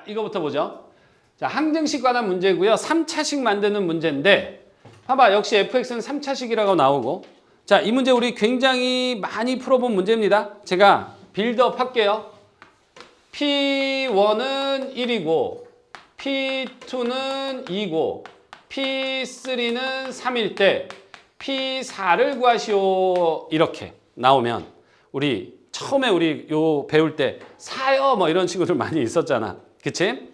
자, 이거부터 보죠. 자, 항등식 관한 문제고요. 3차식 만드는 문제인데 봐봐. 역시 fx는 3차식이라고 나오고 자, 이 문제 우리 굉장히 많이 풀어본 문제입니다. 제가 빌드업 할게요. P1은 1이고 P2는 2고 P3는 3일 때 P4를 구하시오 이렇게 나오면 우리 처음에 우리 요 배울 때 사요 뭐 이런 식으로 많이 있었잖아. 그치?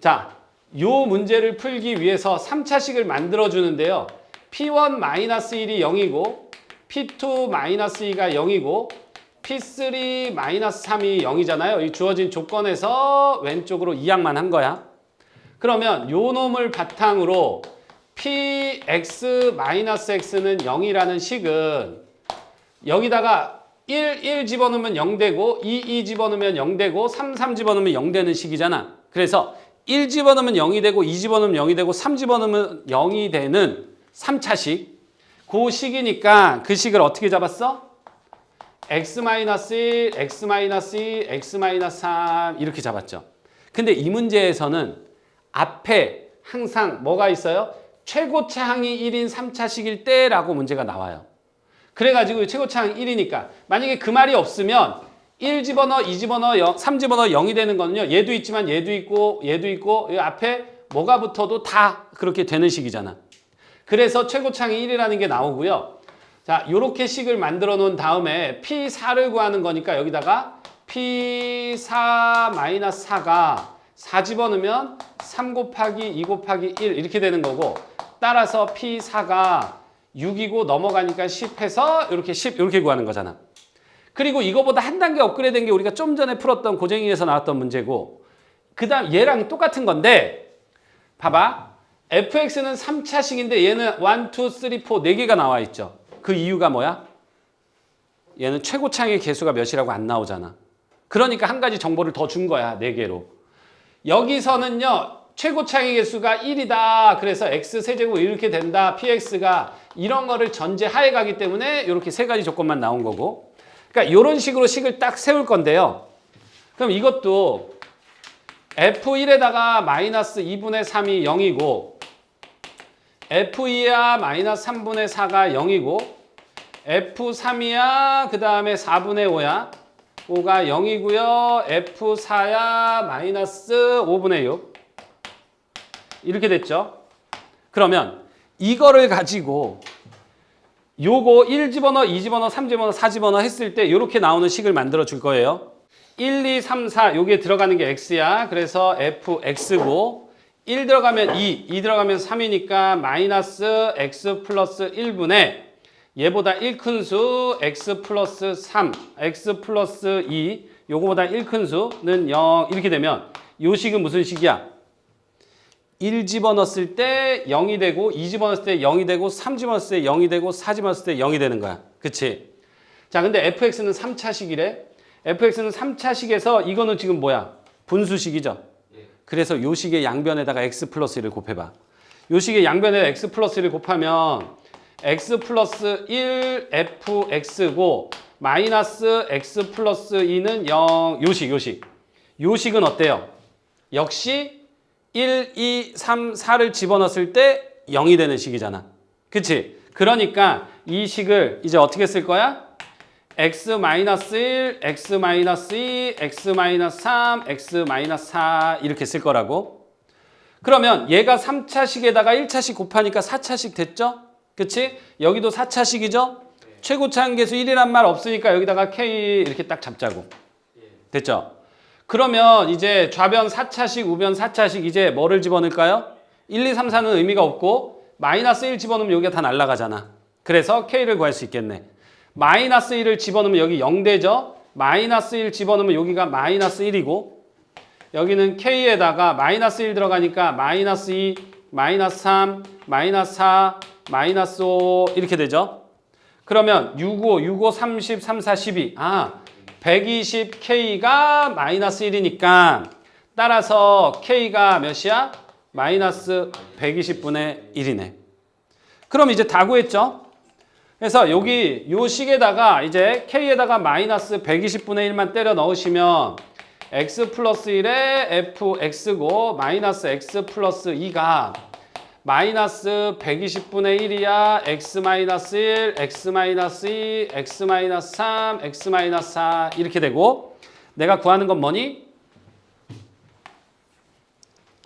자, 요 문제를 풀기 위해서 3차식을 만들어 주는데요. P1-1이 0이고 P2-2가 0이고 P3-3이 0이잖아요. 이 주어진 조건에서 왼쪽으로 이항만 한 거야. 그러면 요 놈을 바탕으로 px-x는 0이라는 식은 여기다가 1, 1 집어넣으면 0 되고 2, 2 집어넣으면 0 되고 3, 3 집어넣으면 0 되는 식이잖아. 그래서 1 집어넣으면 0이 되고 2 집어넣으면 0이 되고 3 집어넣으면 0이 되는 3차식. 그 식이니까 그 식을 어떻게 잡았어? x-1, x-2, x-3 이렇게 잡았죠. 근데 이 문제에서는 앞에 항상 뭐가 있어요? 최고차항이 1인 3차식일 때라고 문제가 나와요. 그래가지고 최고차항 1이니까 만약에 그 말이 없으면 1 집어넣어, 2 집어넣어, 0, 3 집어넣어 0이 되는 거는요. 얘도 있지만 얘도 있고 얘도 있고 이 앞에 뭐가 붙어도 다 그렇게 되는 식이잖아. 그래서 최고차항이 1이라는 게 나오고요. 자, 요렇게 식을 만들어 놓은 다음에 P4를 구하는 거니까 여기다가 P4-4가 4 집어넣으면 3 곱하기 2 곱하기 1 이렇게 되는 거고 따라서 P4가 6이고 넘어가니까 10 해서 이렇게 10 이렇게 구하는 거잖아. 그리고 이거보다 한 단계 업그레이드 된 게 우리가 좀 전에 풀었던 고쟁이에서 나왔던 문제고 그 다음 얘랑 똑같은 건데 봐봐. fx는 3차식인데 얘는 1, 2, 3, 4 4개가 나와 있죠. 그 이유가 뭐야? 얘는 최고차항의 개수가 몇이라고 안 나오잖아. 그러니까 한 가지 정보를 더 준 거야. 4개로. 여기서는요. 최고차항의 개수가 1이다. 그래서 x 세제곱 이렇게 된다. px가 이런 거를 전제하에 가기 때문에 이렇게 세 가지 조건만 나온 거고. 그러니까 이런 식으로 식을 딱 세울 건데요. 그럼 이것도 f1에다가 마이너스 2분의 3이 0이고 f2야 마이너스 3분의 4가 0이고 f3이야 그 다음에 4분의 5야 5가 0이고요 f4야 마이너스 5분의 6 이렇게 됐죠? 그러면 이거를 가지고 요거 1 집어넣어 2 집어넣어 3 집어넣어 4 집어넣어 했을 때 이렇게 나오는 식을 만들어 줄 거예요. 1, 2, 3, 4 요게 들어가는 게 x야. 그래서 fx고 1 들어가면 2, 2 들어가면 3이니까 마이너스 x 플러스 1분의 얘보다 1큰수 x 플러스 3, x 플러스 2 요거보다 1큰 수는 0 이렇게 되면 요 식은 무슨 식이야? 1 집어넣었을 때 0이 되고 2 집어넣었을 때 0이 되고 3 집어넣었을 때 0이 되고 4 집어넣었을 때 0이 되는 거야. 그치? 자 근데 fx는 3차식이래. fx는 3차식에서 이거는 지금 뭐야? 분수식이죠? 그래서 요 식의 양변에다가 x 플러스 1을 곱해봐. 요 식의 양변에다 x 플러스 1을 곱하면 x 플러스 1 fx고 마이너스 x 플러스 2는 0 요식 요식. 요식은 어때요? 역시 1, 2, 3, 4를 집어넣었을 때 0이 되는 식이잖아. 그치? 그러니까 이 식을 이제 어떻게 쓸 거야? x-1, x-2, x-3, x-4 이렇게 쓸 거라고. 그러면 얘가 3차식에다가 1차식 곱하니까 4차식 됐죠? 그치? 여기도 4차식이죠? 최고차항 계수 1이란 말 없으니까 여기다가 k 이렇게 딱 잡자고. 됐죠? 그러면 이제 좌변 4차식, 우변 4차식 이제 뭐를 집어넣을까요? 1, 2, 3, 4는 의미가 없고 마이너스 1 집어넣으면 여기가 다 날아가잖아. 그래서 k를 구할 수 있겠네. 마이너스 1을 집어넣으면 여기 0 되죠? 마이너스 1 집어넣으면 여기가 마이너스 1이고 여기는 k에다가 마이너스 1 들어가니까 마이너스 2, 마이너스 3, 마이너스 4, 마이너스 5 이렇게 되죠? 그러면 6, 5, 6, 5, 30, 3, 4, 12. 아, 120k가 마이너스 1이니까 따라서 k가 몇이야? 마이너스 120분의 1이네. 그럼 이제 다 구했죠? 그래서 여기 요 식에다가 이제 k에다가 마이너스 120분의 1만 때려 넣으시면 x 플러스 1에 fx고 마이너스 x 플러스 2가 마이너스 120분의 1이야 x 마이너스 1, x 마이너스 2, x 마이너스 3, x 마이너스 4 이렇게 되고 내가 구하는 건 뭐니?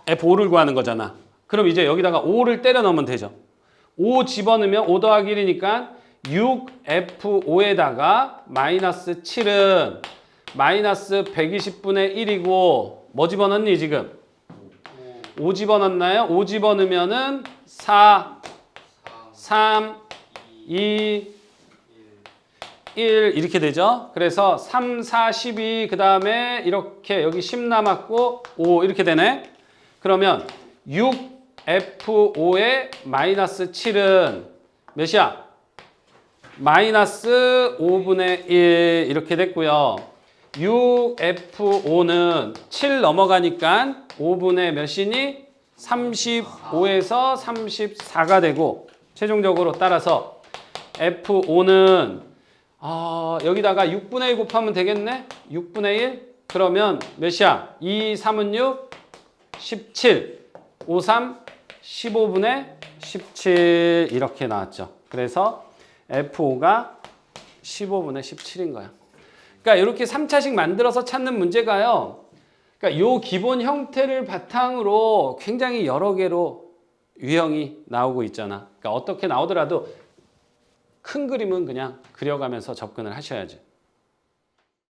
F5를 구하는 거잖아. 그럼 이제 여기다가 5를 때려 넣으면 되죠. 5 집어넣으면 5 더하기 1이니까 6F5에다가 마이너스 7은 마이너스 120분의 1이고 뭐 집어넣니 지금? 5 집어넣나요? 5 집어넣으면은 4, 3, 2, 1 이렇게 되죠. 그래서 3, 4, 12, 그 다음에 이렇게 여기 10 남았고 5 이렇게 되네. 그러면 6F5의 마이너스 7은 몇이야? 마이너스 5분의 1 이렇게 됐고요. 6F5는 7 넘어가니까 5분의 몇이니? 35에서 34가 되고 최종적으로 따라서 F5는 어, 여기다가 6분의 1 곱하면 되겠네? 6분의 1? 그러면 몇이야? 2, 3은 6, 17, 5, 3, 15분의 17 이렇게 나왔죠. 그래서 F5가 15분의 17인 거야. 그러니까 이렇게 3차식 만들어서 찾는 문제가요. 그러니까 요 기본 형태를 바탕으로 굉장히 여러 개로 유형이 나오고 있잖아. 그러니까 어떻게 나오더라도 큰 그림은 그냥 그려가면서 접근을 하셔야지.